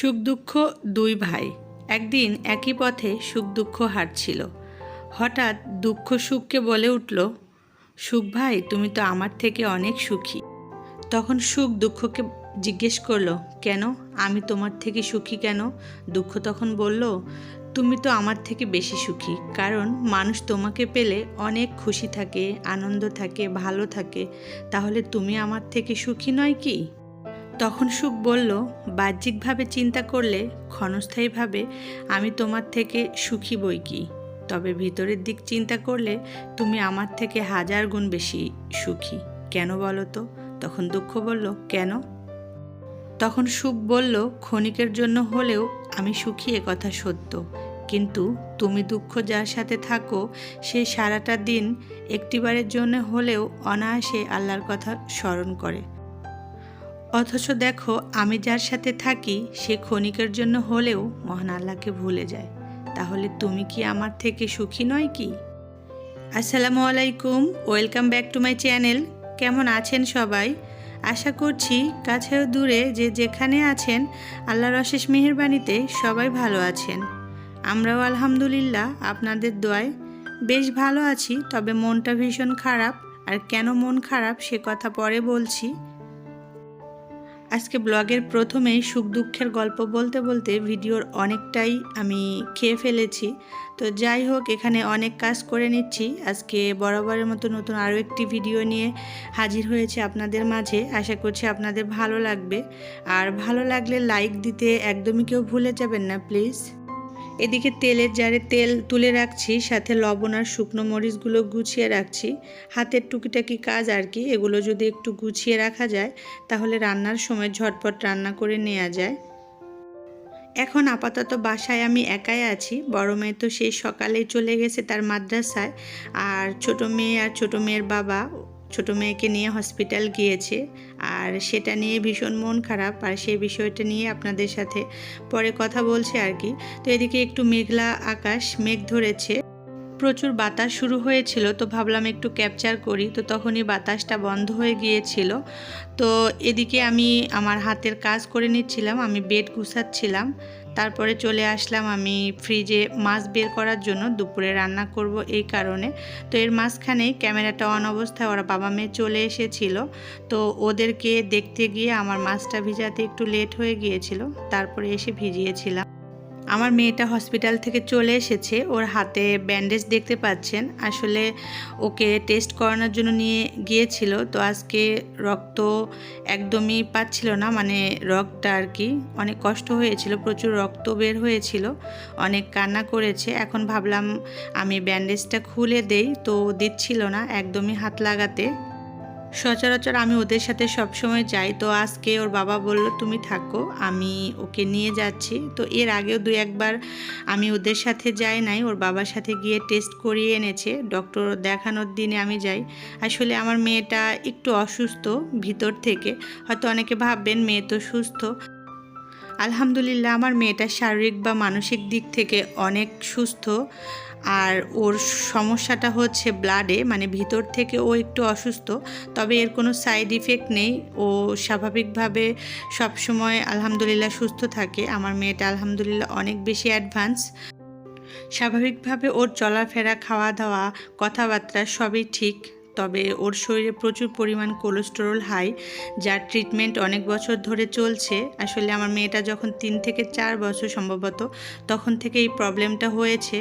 সুখ দুঃখ দুই ভাই। একদিন একই পথে সুখ দুঃখ হাঁটছিল। হঠাৎ দুঃখ সুখকে বলে উঠল, সুখ ভাই, তুমি তো আমার থেকে অনেক সুখী। তখন সুখ দুঃখকে জিজ্ঞেস করল, কেন? আমি তোমার থেকে সুখী কেন? দুঃখ তখন বলল, তুমি তো আমার থেকে বেশি সুখী, কারণ মানুষ তোমাকে পেলে অনেক খুশি থাকে, আনন্দ থাকে, ভালো থাকে। তাহলে তুমি আমার থেকে সুখী নয় কি? তখন সুখ বলল, বাহ্যিকভাবে চিন্তা করলে ক্ষণস্থায়ীভাবে আমি তোমার থেকে সুখী বই কি? তবে ভিতরের দিক চিন্তা করলে তুমি আমার থেকে হাজার গুণ বেশি সুখী। কেন বলো তো? তখন দুঃখ বলল, কেন? তখন সুখ বলল, ক্ষণিকের জন্য হলেও আমি সুখী কথা সত্য। কিন্তু তুমি দুঃখ যার সাথে থাকো, সে সারাটা দিন একটিবারের জন্য হলেও অনায়াসে আল্লাহর কথা স্মরণ করে। অথচ দেখো, আমি যার সাথে থাকি, সে ক্ষণিকের জন্য হলেও মহান আল্লাহকে ভুলে যায়। তাহলে তুমি কি আমার থেকে সুখী নয় কি? আসসালামু আলাইকুম, welcome back to my channel. কেমন আছেন সবাই? আশা করছি কাছেও দূরে যে যেখানে আছেন, আল্লাহর অশেষ মেহেরবানিতে সবাই ভালো আছেন। আমরাও আলহামদুলিল্লাহ আপনাদের দোয়ায় বেশ ভালো আছি, তবে মনটা ভীষণ খারাপ। আর কেন মন খারাপ সে কথা পরে বলছি। আজকে ব্লগের প্রথমেই সুখ দুঃখের গল্প বলতে বলতে ভিডিওর অনেকটাই আমি খেয়ে ফেলেছি। তো যাই হোক, এখানে অনেক কাজ করে নিচ্ছি। আজকে বরাবরের মতো নতুন আরও একটি ভিডিও নিয়ে হাজির হয়েছে আপনাদের মাঝে। আশা করছি আপনাদের ভালো লাগবে। আর ভালো লাগলে লাইক দিতে একদমই কেউ ভুলে যাবেন না, প্লিজ। এদিকে তেলের জারে তেল তুলে রাখছি, সাথে লবণ আর শুকনো মরিচগুলো গুছিয়ে রাখছি। হাতের টুকিটাকি কাজ আর কি, এগুলো যদি একটু গুছিয়ে রাখা যায়, তাহলে রান্নার সময় ঝটপট রান্না করে নেওয়া যায়। এখন আপাতত বাসায় আমি একাই আছি, বড় মেয়ে তো সেই সকালেই চলে গেছে তার মাদ্রাসায়, আর ছোট মেয়ে আর ছোট মেয়ের বাবা ছোট মেয়েকে নিয়ে হসপিটাল গিয়েছে আর সেটা নিয়ে ভীষণ মন খারাপ আর সেই বিষয়টা নিয়ে আপনাদের সাথে পরে কথা বলছে আর কি। তো এদিকে একটু মেঘলা আকাশ, মেঘ ধরেছে। প্রচুর বাতাস শুরু হয়েছিল, তো ভাবলাম একটু ক্যাপচার করি। তো তখনই বাতাসটা বন্ধ হয়ে গিয়েছিল। তো এদিকে আমি আমার হাতের কাজ করে নিচ্ছিলাম, আমি বেড গুছাচ্ছিলাম। তারপরে চলে আসলাম আমি ফ্রিজে মাছ বের করার জন্য, দুপুরে রান্না করব এই কারণে। তো এর মাঝখানেই ক্যামেরাটা অন অবস্থায়, ওরা বাবা মেয়ে চলে এসেছিল। তো ওদেরকে দেখতে গিয়ে আমার মাছটা ভিজাতে একটু লেট হয়ে গিয়েছিল, তারপরে এসে ভিজিয়েছিলাম। আমার মেয়েটা হসপিটাল থেকে চলে এসেছে, ওর হাতে ব্যান্ডেজ দেখতে পাচ্ছেন। আসলে ওকে টেস্ট করানোর জন্য নিয়ে গিয়েছিল, তো আজকে রক্ত একদমই পাচ্ছিল না মানে রক্তটা আর কি অনেক কষ্ট হয়েছিল, প্রচুর রক্ত বের হয়েছিল, অনেক কান্না করেছে। এখন ভাবলাম আমি ব্যান্ডেজটা খুলে দেই, তো দিচ্ছিল না, একদমই হাত লাগাতে। সচরাচর আমি ওদের সাথে সবসময় যাই। তো আজকে ওর বাবা বলল, তুমি থাকো, আমি ওকে নিয়ে যাচ্ছি। তো এর আগেও দু একবার আমি ওদের সাথে যাই নাই, ওর বাবার সাথে গিয়ে টেস্ট করিয়ে এনেছে। ডক্টর দেখানোর দিনে আমি যাই। আসলে আমার মেয়েটা একটু অসুস্থ ভিতর থেকে। হয়তো অনেকে ভাববেন মেয়ে তো সুস্থ। আলহামদুলিল্লাহ, আমার মেয়েটা শারীরিক বা মানসিক দিক থেকে অনেক সুস্থ। আর ওর সমস্যাটা হচ্ছে ব্লাডে মানে ভিতর থেকে ও একটু অসুস্থ। তবে এর কোনো সাইড ইফেক্ট নেই। ও স্বাভাবিকভাবে সবসময় আলহামদুলিল্লাহ সুস্থ থাকে। আমার মেয়েটা আলহামদুলিল্লাহ অনেক বেশি অ্যাডভান্স স্বাভাবিকভাবে ওর চলাফেরা খাওয়া দাওয়া কথাবার্তা সবই ঠিক। তবে ওর শরীরে প্রচুর পরিমাণ কোলেস্টেরল হাই যার ট্রিটমেন্ট অনেক বছর ধরে চলছে। আসলে আমার মেয়েটা যখন তিন থেকে চার বছর সম্ভবত, তখন থেকে এই প্রবলেমটা হয়েছে।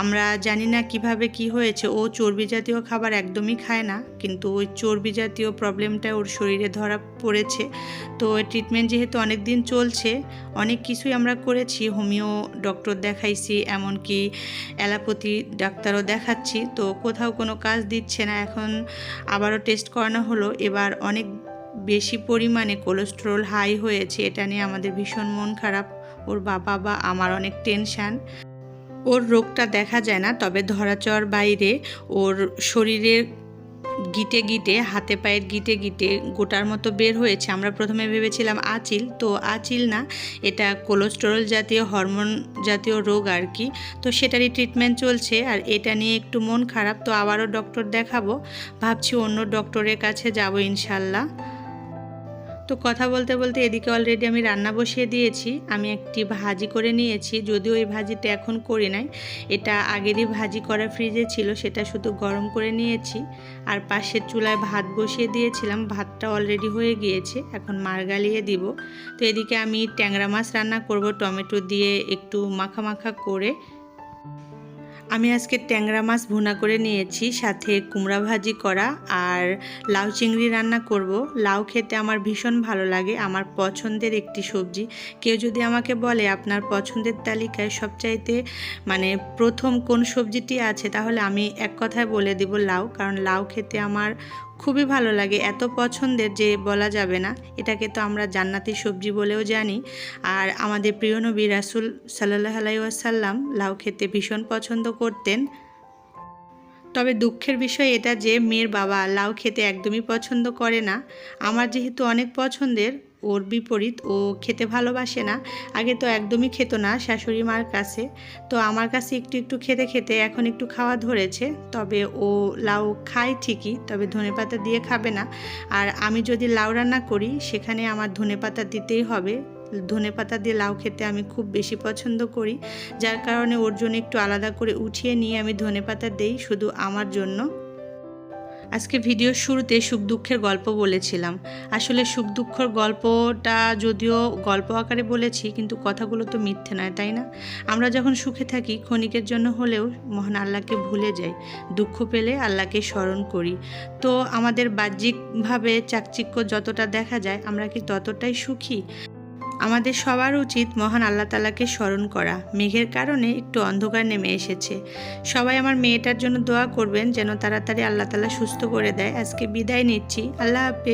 আমরা জানি না কীভাবে কি হয়েছে। ও চর্বি জাতীয় খাবার একদমই খায় না, কিন্তু ওই চর্বি জাতীয় প্রবলেমটা ওর শরীরে ধরা পড়েছে। তো ট্রিটমেন্ট যেহেতু অনেক দিন চলছে, অনেক কিছুই আমরা করেছি। হোমিও ডক্টর দেখাইছি, এমনকি অ্যালোপ্যাথি ডাক্তারও দেখাচ্ছি। তো কোথাও কোনো কাজ দিচ্ছে না। এখন আবারও টেস্ট করানো হলো। এবার অনেক বেশি পরিমাণে কোলেস্ট্রল হাই হয়েছে। এটা নিয়ে আমাদের ভীষণ মন খারাপ। ওর বাবা বা আমার অনেক টেনশান ওর রোগটা দেখা যায় না, তবে ধরাচর বাইরে ওর শরীরের গিটে গিটে, হাতে পায়ের গিটে গিটে গোটার মতো বের হয়েছে। আমরা প্রথমে ভেবেছিলাম আচিল, তো আচিল না, এটা কোলেস্টেরল জাতীয়, হরমোন জাতীয় রোগ আর কি। তো সেটারই ট্রিটমেন্ট চলছে আর এটা নিয়ে একটু মন খারাপ, তো আবারও ডক্টর দেখাবো। ভাবছি অন্য ডক্টরের কাছে যাব ইনশাল্লাহ। তো কথা বলতে বলতে এদিকে অলরেডি আমি রান্না বসিয়ে দিয়েছি। আমি একটি ভাজি করে নিয়েছি। যদিও এই ভাজিটা এখন করি নাই। এটা আগেরই ভাজি করা ফ্রিজে ছিল, সেটা শুধু গরম করে নিয়েছি। আর পাশের চুলায় ভাত বসিয়ে দিয়েছিলাম। ভাতটা অলরেডি হয়ে গিয়েছে। এখন মার গালিয়ে দিব। তো এদিকে আমি ট্যাংরা মাছ রান্না করব। টমেটো দিয়ে একটু মাখা মাখা করে আমি আজকে ট্যাংরা মাছ ভুনা করে নিয়েছি, সাথে কুমড়া ভাজি করা আর লাউ চিংড়ি রান্না করব। লাউ খেতে আমার ভীষণ ভালো লাগে, আমার পছন্দের একটি সবজি। কেউ যদি আমাকে বলে আপনার পছন্দের তালিকায় সবচাইতে মানে প্রথম কোন সবজিটি আছে, তাহলে আমি এক কথায় বলে দিব লাউ, কারণ লাউ খেতে আমার খুবই ভালো লাগে। এত পছন্দের যে বলা যাবে না, এটাকে তো আমরা জান্নাতি সবজি বলেও জানি। আর আমাদের প্রিয় নবী রাসুল সাল্লাহ আলাইসাল্লাম লাউ খেতে ভীষণ পছন্দ করতেন। তবে দুঃখের বিষয় এটা যে, মেয়ের বাবা লাউ খেতে একদমই পছন্দ করে না। আমার যেহেতু অনেক পছন্দের ওর বিপরীত, ও খেতে ভালোবাসে না। আগে তো একদমই খেত না শাশুড়ি মার কাছে। তো আমার কাছে একটু একটু খেতে খেতে এখন একটু খাওয়া ধরেছে। তবে ও লাউ খায় ঠিকই, তবে ধনেপাতা দিয়ে খাবে না। আর আমি যদি লাউ রান্না করি, সেখানে আমার ধনেপাতা দিতেই হবে। ধনেপাতা দিয়ে লাউ খেতে আমি খুব বেশি পছন্দ করি। যার কারণে ওর জন্য একটু আলাদা করে উঠিয়ে নিয়ে আমি ধনেপাতা দেই শুধু আমার জন্য। আজকে ভিডিওর শুরুতে সুখ দুঃখের গল্প বলেছিলাম। আসলে সুখ দুঃখের গল্পটা যদিও গল্প আকারে বলেছি, কিন্তু কথাগুলো তো মিথ্যে নয়, তাই না? আমরা যখন সুখে থাকি, ক্ষণিকের জন্য হলেও মহান আল্লাহকে ভুলে যাই, দুঃখ পেলে আল্লাহকে স্মরণ করি। তো আমাদের বাহ্যিকভাবে চাকচিক্য যতটা দেখা যায়, আমরা কি ততটাই সুখী? আমাদের সবার উচিত মহান আল্লাহ তালাকে স্মরণ করা। মেঘের কারণে একটু অন্ধকার নেমে এসেছে। সবাই আমার মেয়েটার জন্য দোয়া করবেন যেন তাড়াতাড়ি আল্লাহ তালা সুস্থ করে দেয়। আজকে বিদায় নিচ্ছি। আল্লাহ হাফেজ।